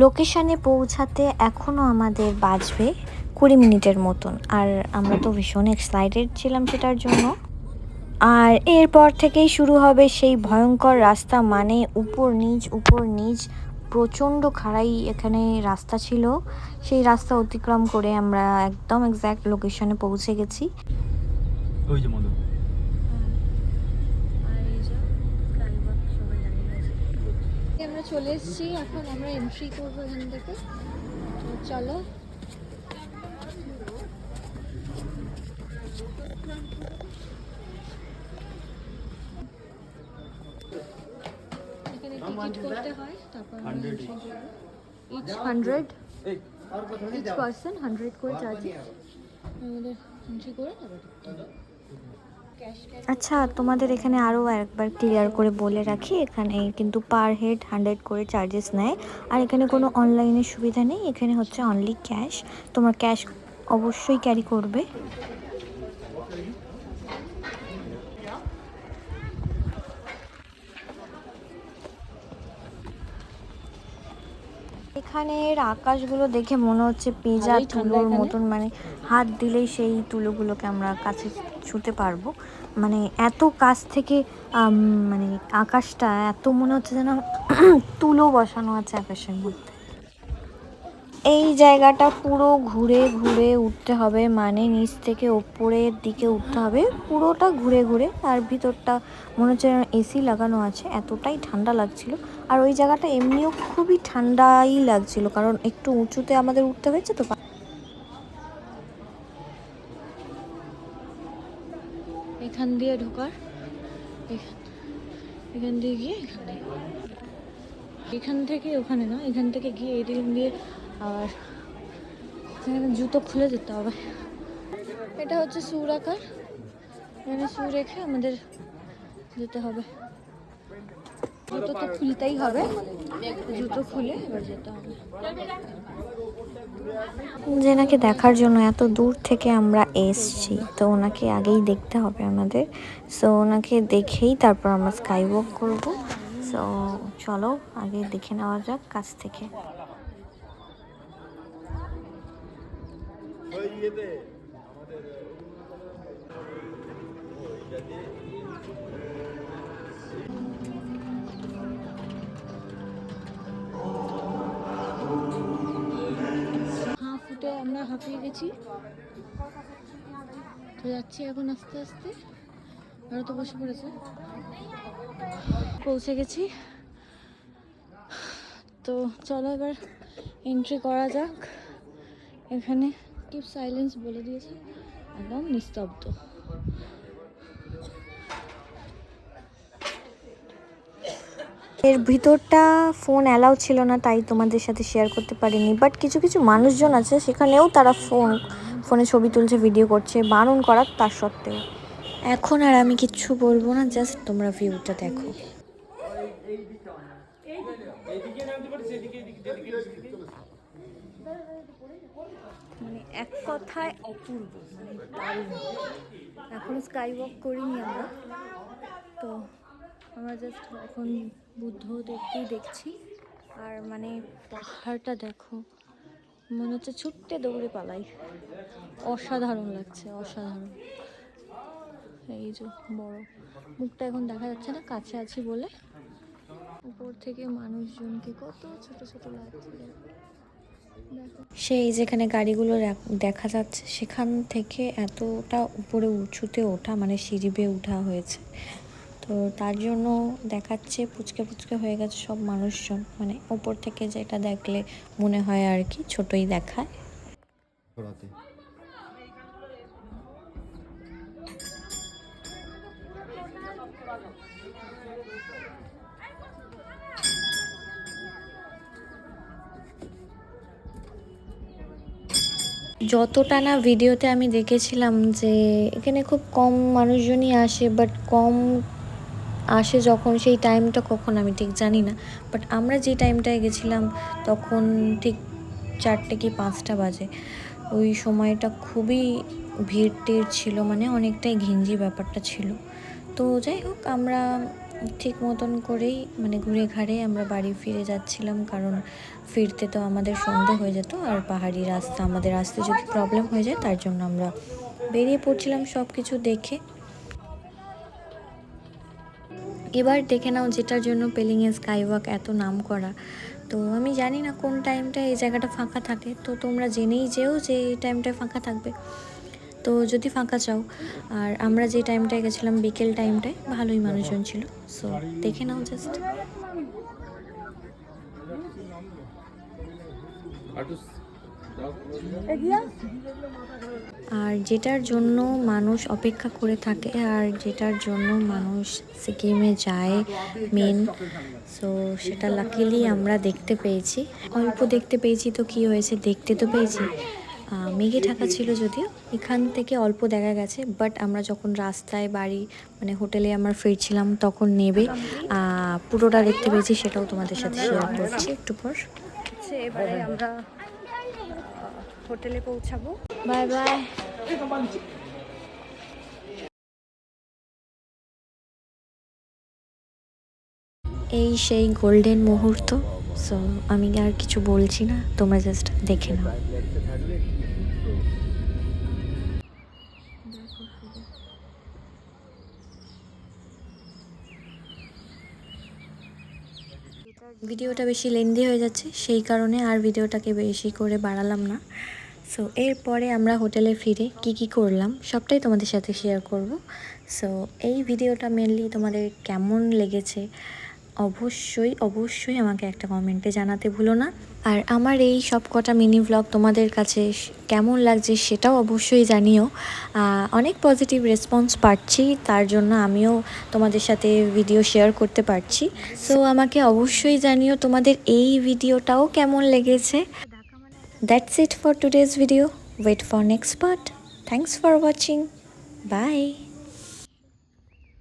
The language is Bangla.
লোকেশানে পৌঁছাতে এখনও আমাদের বাজবে কুড়ি মিনিটের মতন। আর আমরা তো ভীষণ এক্সাইটেড ছিলাম সেটার জন্য। আর এরপর থেকেই শুরু হবে সেই ভয়ঙ্কর রাস্তা মানে উপর নিচ উপর নিচ। প্রচণ্ড খাড়াই এখানে রাস্তা ছিল। সেই রাস্তা অতিক্রম করে আমরা একদম এক্স্যাক্ট লোকেশনে পৌঁছে গেছি। ওই যে আমরা চলে এসেছি। এখন আমরা এন্ট্রি করব এখান থেকে। চলো। এখানে টিকিট করতে হয় তারপর each hundred each person hundred করে চার্জেস আমাদের এন্ট্রি করে তারপর। আচ্ছা তোমাদের এখানে আরও একবার ক্লিয়ার করে বলে রাখি, এখানে কিন্তু পার হেড হান্ড্রেড করে চার্জেস নেয়। আর এখানে কোনো অনলাইনের সুবিধা নেই, এখানে হচ্ছে অনলি ক্যাশ তোমার ক্যাশ অবশ্যই ক্যারি করবে। এখানের আকাশগুলো দেখে মনে হচ্ছে পেঁজা তুলোর মতন মানে হাত দিলেই সেই তুলোগুলোকে আমরা কাছে ছুঁতে পারব। মানে এত কাছ থেকে মানে আকাশটা এত মনে হচ্ছে যেন তুলো বসানো আছে আকাশের মধ্যে। এই জায়গাটা পুরো ঘুরে ঘুরে উঠতে হবে মানে নিচ থেকে ওপরের দিকে উঠতে হবে। পুরোটা ঘুরে ঘুরে, আর ভিতরটা মনে হচ্ছে এসি লাগানো আছে, এতটাই ঠান্ডা লাগছিল। আর ওই জায়গাটা এমনিও খুবই ঠান্ডাই লাগছিল, কারণ একটু উঁচুতে আমাদের উঠতে হয়েছে তো। এখান দিয়ে ঢোকার, এখান- দিয়ে গিয়ে এখান থেকে ওখানে না, এখান থেকে গিয়ে এদিক দিয়ে আর জুতো খুলে যেতে হবে। এটা হচ্ছে সুর আকার। এখানে সুর রেখে আমাদের যেতে হবে। জুতো তো খুলতেই হবে। জুতো খুলে এবার যেতে হবে। জেনাকে দেখার জন্য এত দূর থেকে আমরা এসছি, তো ওনাকে আগেই দেখতে হবে আমাদের। সো ওনাকে দেখেই তারপর আমরা স্কাই ওয়াক করব। সো চলো, আগে দেখে নেওয়া যাক কাছ থেকে। হাঁফ উঠে আমরা হাঁপিয়ে গেছি। তো যাচ্ছি এখন আস্তে আস্তে। আরও তো বসে পড়েছে। পৌঁছে গেছি। তো চলো এবার এন্ট্রি করা যাক। এখানে কিপ সাইলেন্স বলে দিয়েছে একদম নিস্তব্ধ। এর ভিতরটা ফোন অ্যালাউ ছিল না তাই তোমাদের সাথে শেয়ার করতে পারিনি। বাট কিছু কিছু মানুষজন আছে সেখানেও তারা ফোন ফোনে ছবি তুলছে ভিডিও করছে বারণ করার তার সত্ত্বেও। এখন আর আমি কিচ্ছু বলব না জাস্ট তোমরা ভিউটা দেখো। মানে এক কথায় অপূর্ব মানে দারুণ। এখনও স্কাই ওয়াক করিনি আমরা। তো আমরা জাস্ট এখন বুদ্ধ দেখতেই দেখছি। আর মানে পাহাড়টা দেখো, মনে হচ্ছে ছুটতে দৌড়ে পালাই। অসাধারণ লাগছে, অসাধারণ। এই যে বড়, মুখটা এখন দেখা যাচ্ছে না, কাছে আছি বলে। উপর থেকে মানুষজনকে কত ছোট ছোট লাগছে। সেই যেখানে গাড়িগুলো দেখা যাচ্ছে, সেখান থেকে এতটা উপরে উঁচুতে ওঠা মানে সিঁড়ি বেয়ে ওঠা হয়েছে। তো তার জন্য দেখাচ্ছে পুচকে পুচকে হয়ে গেছে সব মানুষজন। মানে উপর থেকে যেটা দেখলে মনে হয় আর কি, ছোটই দেখায়। যতটা না ভিডিওতে আমি দেখেছিলাম যে এখানে খুব কম মানুষজনই আসে বাট কম আসে যখন সেই টাইমটা কখন আমি ঠিক জানি না। বাট আমরা যে টাইমটায় গেছিলাম তখন ঠিক চারটে কি পাঁচটা বাজে। ওই সময়টা খুবই ভিড় টিড় ছিল মানে অনেকটাই ঘিঞ্জি ব্যাপারটা ছিল। তো যাই হোক, আমরা ঠিক মতন করেই মানে ঘুরে ঘাড়ে আমরা বাড়ি ফিরে যাচ্ছিলাম, কারণ ফিরতে তো আমাদের সন্ধে হয়ে যেত আর পাহাড়ি রাস্তা আমাদের আসতে যদি প্রবলেম হয়ে যায় তার জন্য আমরা বেরিয়ে পড়ছিলাম সব কিছু দেখে। এবার দেখে নাও যেটার জন্য পেলিংয়ে স্কাই ওয়াক এত নাম করা তো আমি জানি না কোন টাইমটা এই জায়গাটা ফাঁকা থাকে, তো তোমরা জেনেই যেও যে এই টাইমটায় ফাঁকা থাকবে। তো যদি ফাঁকা চাও, আর আমরা যে টাইমটায় গেছিলাম, বিকেল টাইমটায় ভালোই মানুষজন ছিল। সো দেখে নাও জাস্ট আর যেটার জন্য মানুষ অপেক্ষা করে থাকে, আর যেটার জন্য মানুষ সিকিমে যায় মেন সো সেটা লাকিলি আমরা দেখতে পেয়েছি। অল্প দেখতে পেয়েছি তো কি হয়েছে? দেখতে তো পেয়েছি। মেঘে ঢাকা ছিল যদিও এখান থেকে অল্প দেখা গেছে বাট আমরা যখন রাস্তায় বাড়ি মানে হোটেলে আমরা ফিরছিলাম তখন নেবে পুরোটা দেখতে পেয়েছি সেটাও তোমাদের সাথে শেয়ার করছি একটু পর। এবারে আমরা হোটেলে পৌঁছাবো। বাই বাই এই সেই গোল্ডেন মুহূর্ত সো আমি আর কিছু বলছি না তোমরা জাস্ট দেখে নাও। ভিডিওটা বেশি লেন্দি হয়ে যাচ্ছে, সেই কারণে আর ভিডিওটাকে বেশি করে বাড়ালাম না। সো এরপরে আমরা হোটেলে ফিরে কি কি করলাম, সবটাই তোমাদের সাথে শেয়ার করব। সো এই ভিডিওটা মেনলি তোমাদের কেমন লেগেছে অবশ্যই অবশ্যই আমাকে একটা কমেন্টে জানাতে ভুলো না। আর আমার এই সব কটা মিনি ব্লগ তোমাদের কাছে কেমন লাগছে সেটাও অবশ্যই জানিও। অনেক পজিটিভ রেসপন্স পাচ্ছি, তার জন্য আমিও তোমাদের সাথে ভিডিও শেয়ার করতে পারছি। সো আমাকে অবশ্যই জানিও তোমাদের এই ভিডিওটাও কেমন লেগেছে। That's it for today's video wait for next part thanks for watching bye